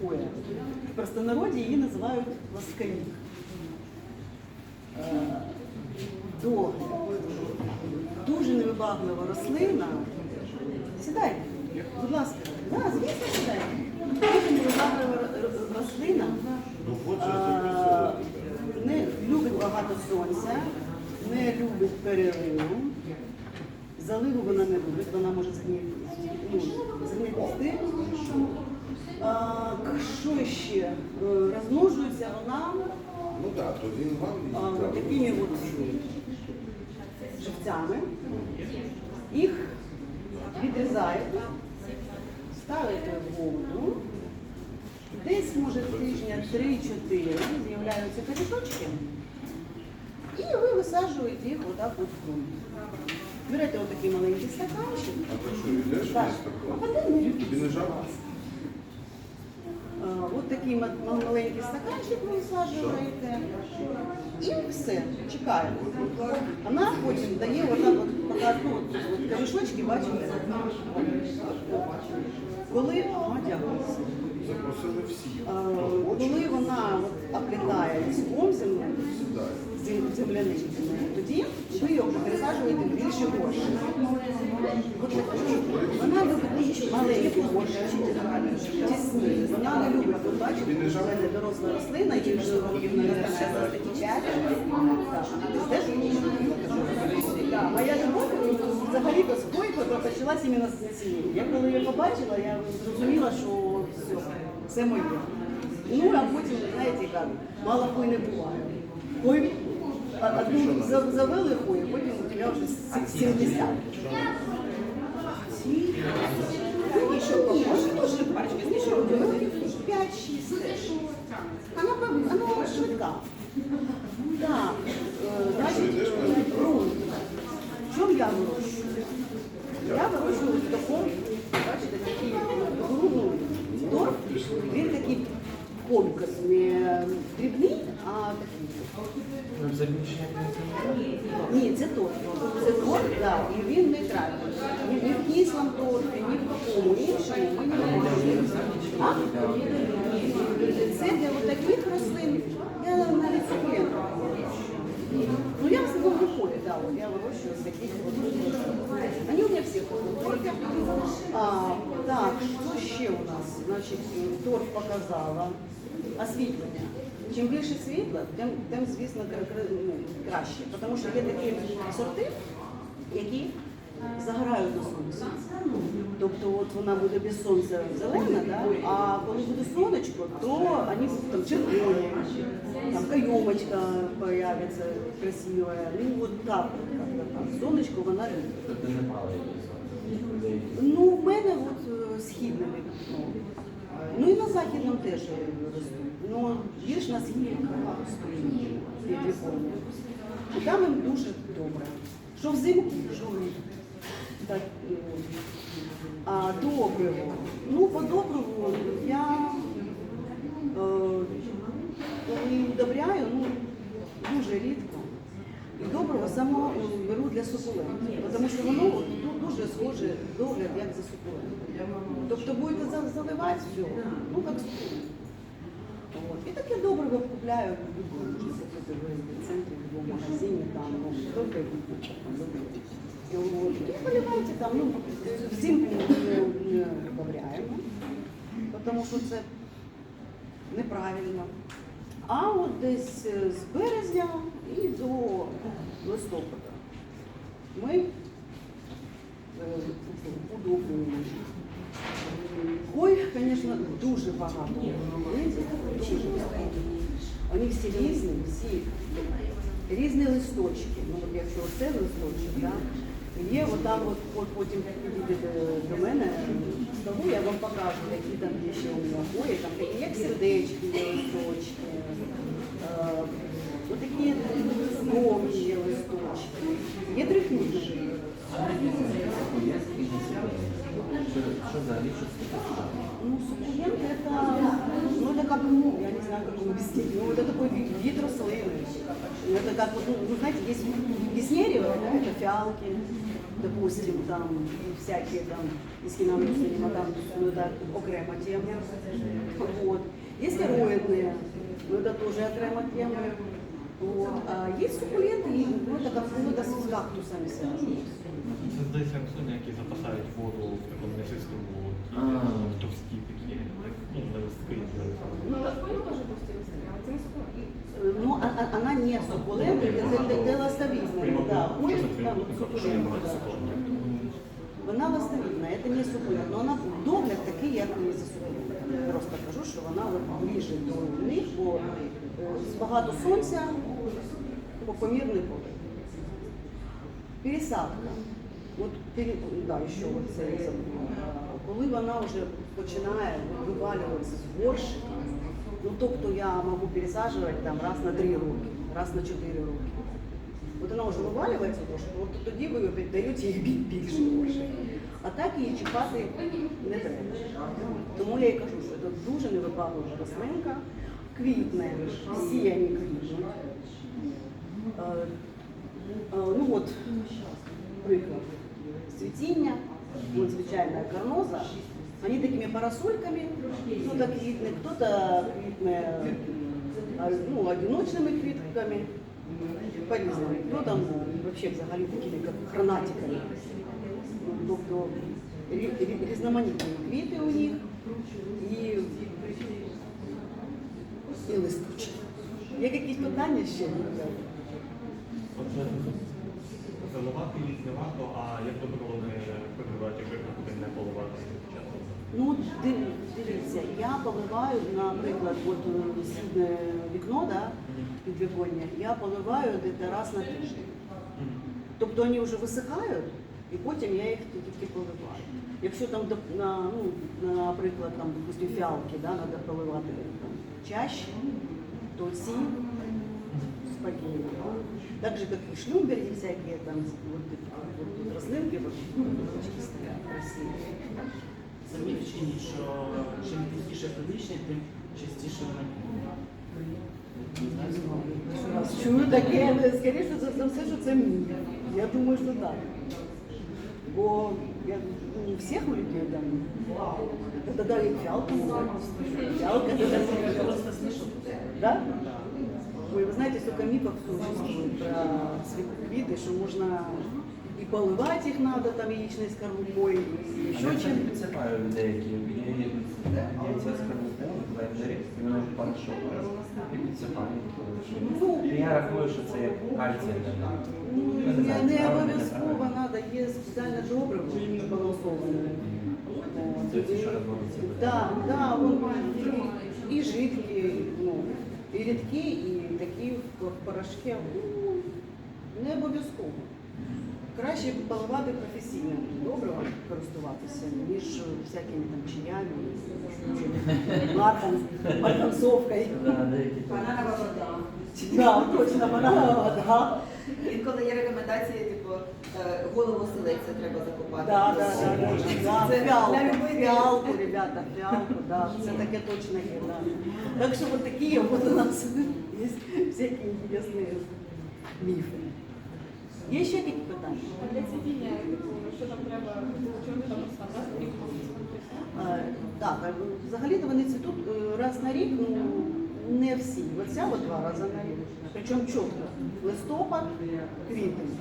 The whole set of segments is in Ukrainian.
хвоя. В простонароді її називають ласкавік. Е, До дуже невибаглива рослина. Сідайте, будь ласка. Да, звісно, сідайте. Дуже невибаглива ро- ро- рослина. Е, Не любить багато сонця, не любить переливу. Заливу вона не любить, вона може згнити, ну, згнити. Що ще? Е, Розмножується вона Ну так, то він вам а, такими от живцями. Їх відрізаєте, ставите в воду. Десь, може, тижня 3-4 з'являються корішочки. І ви висаджуєте їх отак от в ґрунт. Берете отакий маленький стаканчик. А ти що, йдеш Так. А потім не жарко? А, От такий ма- ма- маленький стаканчик ви висаджуєте. І все, чекаємо. Вона потім дає отак от пока, ну, от, от корішочки, бачите? Коли, ага, дякую. Запросили всі. Коли вона от оплітає цілком землю, Сідай. земляничками, тоді ви його пересаджуєте в більше таку. Вона любить маленькі горщички, тісні. Вона не любить, бачите, доросла рослина, їй вже такі. Так, Моя любов взагалі-то з койкою почалась іменно з цієї. Я коли її побачила, я зрозуміла, що все, це моє. Ну, а потім, знаєте, як, мало хой не буває. Хой, а- одну за- завели хою, потім у тебе вже 70. Ці, ну, і що, може, теж пачки, ну, 5-6 теж. Вона, пов- швидка. Так, е, значить, е. В чому я вирощую? Я вирощую дрібний, а такий. Ні, це торф. Це торф, да, і він нейтральний. Ні, ні в кислому торфі, ні в какому іншому ми не. А? Це для таких рослин, я навіть сукулентів. Ну, я в основном выходит, да, вот я выращиваю с таких вот. Они у меня все ходят. А, так, що ще у нас? Значить, торф показала. Освітлення. Чим більше світла, тим, тим звісно, ну, краще. Тому що є такі сорти, які загорають на сонці. Тобто от вона буде без сонця зелена, да? а коли буде сонечко, то вони будуть там червоні, там кайомочка появится красивая. Ну вот так так. Сонечко вона. Тобто. Ну, в мене от е, вікно. Ну і на західному теж ростуть. Ну, більш на східному стоїть від Японії. І там їм дуже добре. Що взимку, що влітку. А добриво. Ну, по добриву я е, коли удобряю, ну, дуже рідко. І добриво само е, беру для сукулентів, тому що воно дуже схоже догляд, як за сукулентом. Тобто будете заливати все, ну як сукулент. От. І таке добриво купляю в будь-якому центрі, в будь-якому магазині, там, ну, добре там, добре. І поливайте там, ну, взимку не, не добавляємо, тому що це неправильно. А от десь е, з березня і до листопада ми е, удобрюємо. Ой, звісно, дуже багато. Вони всі різні, всі різні листочки. Ну, от якщо це листочок, да, є отам, от, от потім як підійдете до мене того, я вам покажу, які там є ще у мене хвої, там такі як сердечки, є листочки. Е, Отакі довгі є листочки. Є трикутники. Що, що взагалі що це таке? Ну, суккулент это, ну, это как, ну, я не знаю, как его объяснить, ну, это такой вид, вид рослины. Ну, Это как, вот, ну, вы знаете, есть веснеревые, да, это фиалки, допустим, там, всякие там, если нам не там, ну, это окрема тема. Вот. Є стероїдні, ну це теж окрема тема. Вот. А є сукуленти, і, ну, така флора з кактусами связана. Це здається рослини, які запасають воду в такому нечистому А. товсті такі, ну, листки. Ну, Ну, а, а, она не суккулента, это, это, это ластовидная, да, ходит там суккулента, да. Вона ластовидна, це не сукулент, але вона догляд такий, як і за сукулент. Я просто кажу, що вона от ближче до них, бо е, багато сонця, помірний погляд. Пересадка. От да, ще от це я забула. Коли вона вже починає вивалюватися з горщика, ну тобто я можу пересаджувати там раз на три роки, раз на чотири роки. От вона вже вивалюється трошки, от тоді ви віддаєте їй більше грошей. А так її чіпати не треба. Тому я і кажу, що це дуже невибаглива рослинка, квітне, всі вони квітнуть. Е, Ну от, приклад. Цвітіння, вот звичайная карноза, они такими парасольками, кто-то квітне, кто-то квітне ну, одиночними квітками, по-різному. Ну там вообще взагалі такими як хронатиками. Ну, Тобто рі- рі- різноманітні квіти у них і, і листочки. Є якісь питання ще? Отже, заливати їх не варто, а як добре вони перебувають, якщо буде не поливати часто. Ну, дивіться, я поливаю, наприклад, от е, східне вікно, да, підвіконня, я поливаю десь раз на тиждень. Тобто вони вже висихають, і потім я їх тільки поливаю. Якщо там, на, ну, наприклад, там, допустим, фіалки, да, треба поливати там, чаще, то ці спокійно. Так же, как и шлюмберги всякие, там, вот, вот, рослинки, вот, стоят. Самі вчені, що чим пізніше публічні, тим частіше знаю, Чую таке, скоріше за все, що це мій. Я думаю, що так. Бо я, ну, у всіх у людей там. Це тоді і фіалка була. Фіалка це Просто смішно. Да? Ой, ви знаєте, столько міфов существует про цветы, що можна і поливати їх треба там яєчною скорлупою, і А ще я чим. кстати, підсипаю деякі яйця з кarbутою, блендері, і воно хорошо і підсипаю. Ну, І Я рахую, що це як кальцій для них. Я Не, не обов'язково треба, є спеціальне добриво збалансоване. Так, он і, жидкі, ну, і рідкі, і такі в порошки. Ну, не обов'язково. Краще поливати професійно добриво користуватися, ніж всякими там чаями. Да, деякі так. Бананова вода. Да, точно, бананова вода. Інколи є рекомендації, типу, е, голову селеця треба закопати. Да, да, да, да, да, Це любителів. фиалку, ребята, фиалку, да, це таке точно є, да. Так що вот такие вот у нас есть всякие интересные міфи. Є ще які питання? А для цвітіння, що там треба, чому там рік Е, Так, взагалі-то вони цвітуть е, раз на рік, ну не всі. Оця от два рази на рік. Причому чітко. Листопад, квітень.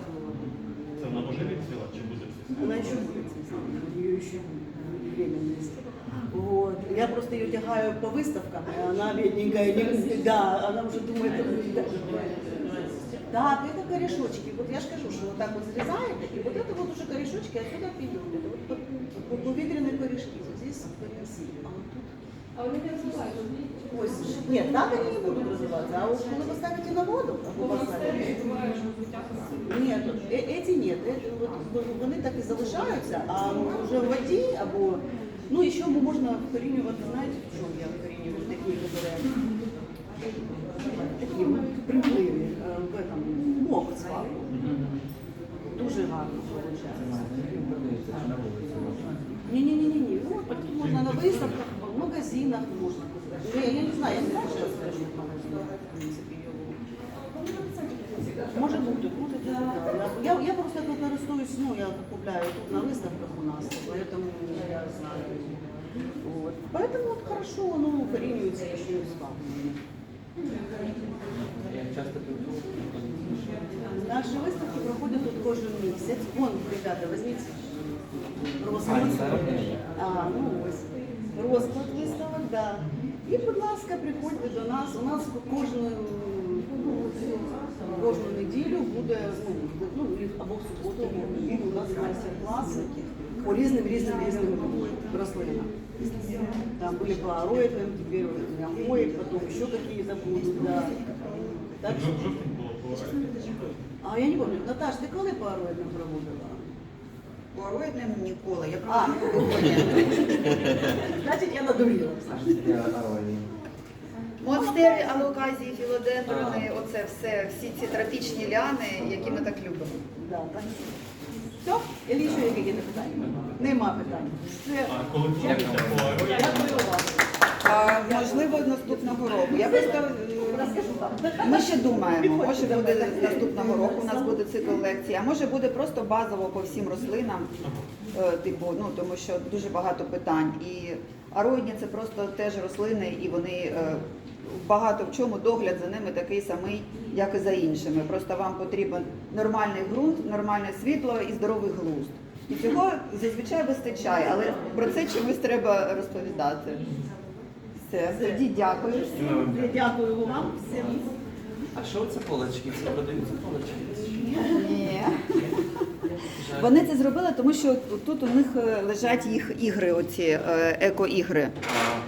Це вона може відсіла чи буде цвісти? Она еще будет цвести, у нее еще время есть. Вот. Я просто ее тягаю по выставкам, и она бедненькая, не, да, она уже думает, да. Да, это корешочки. Вот я же скажу, что вот так вот срезаете, и вот это вот уже корешочки отсюда пойдут. Ось. Нет, так они не будут развиваться, а вот коли поставите на воду, або поставите, Буває, що витягується. ні, е- еті ні, Е- от вони так і залишаються, а вже в воді або ну і ще можна вкорінювати, знаєте, в чому я вкорінюю такі вибираю? Такі примпливі е, в этом мох свалку. Дуже гарно виходить. Продається на вулиці можна. Ні, ні, ні, ні, ні. Ну, от можна на виставках, в магазинах можна купити. Ну, Я, я не знаю, я не знаю, що я скажу в магазинах, в принципі, його. Може бути, може бути. да. Я, я просто тут користуюсь, ну, я купляю тут на виставках у нас, поэтому я знаю. Вот. Поэтому вот хорошо оно укоренивается еще и славно. Я часто піду, Наші виставки проходять тут кожен місяць. Вон, ребята, візьміть розклад. А, зараз ні. А, ну ось. Розклад виставок, да. І, будь ласка, приходьте до нас. У нас кожну, кожну неділю буде, ну, ну, або в суботу, або в неділю у нас майстер-класи по різним різним різним рослинам. Там были по ароидным, теперь вот амои, потом еще какие-то будут, да. Так что... Жовтень було колоритно. А я не помню, Наташ, ти коли по ароидным проводила? Пороїдним ніколи. Я А, просто значить я надурила. Я. Монстери, алоказії, філодендрони, оце все, всі ці тропічні ляни, які ми так любимо. Да, так. Все? Или ще є якісь питання? Нема питань. Все. Дякую вам. А, можливо, наступного року. Я просто. Ми ще думаємо. Може буде наступного року. У нас буде цикл лекцій, а може буде просто базово по всім рослинам. Е, Типу, ну тому що дуже багато питань. І ароїдні це просто теж рослини, і вони е, багато в чому догляд за ними такий самий, як і за іншими. Просто вам потрібен нормальний ґрунт, нормальне світло і здоровий глузд. І цього зазвичай вистачає, але про це чомусь треба розповідати. Все, тоді дякую. Дякую вам всім. А що це полочки? Це продаються полочки? Ні. Вони це зробили, тому що тут у них е, лежать їх ігри, оці е, еко-ігри.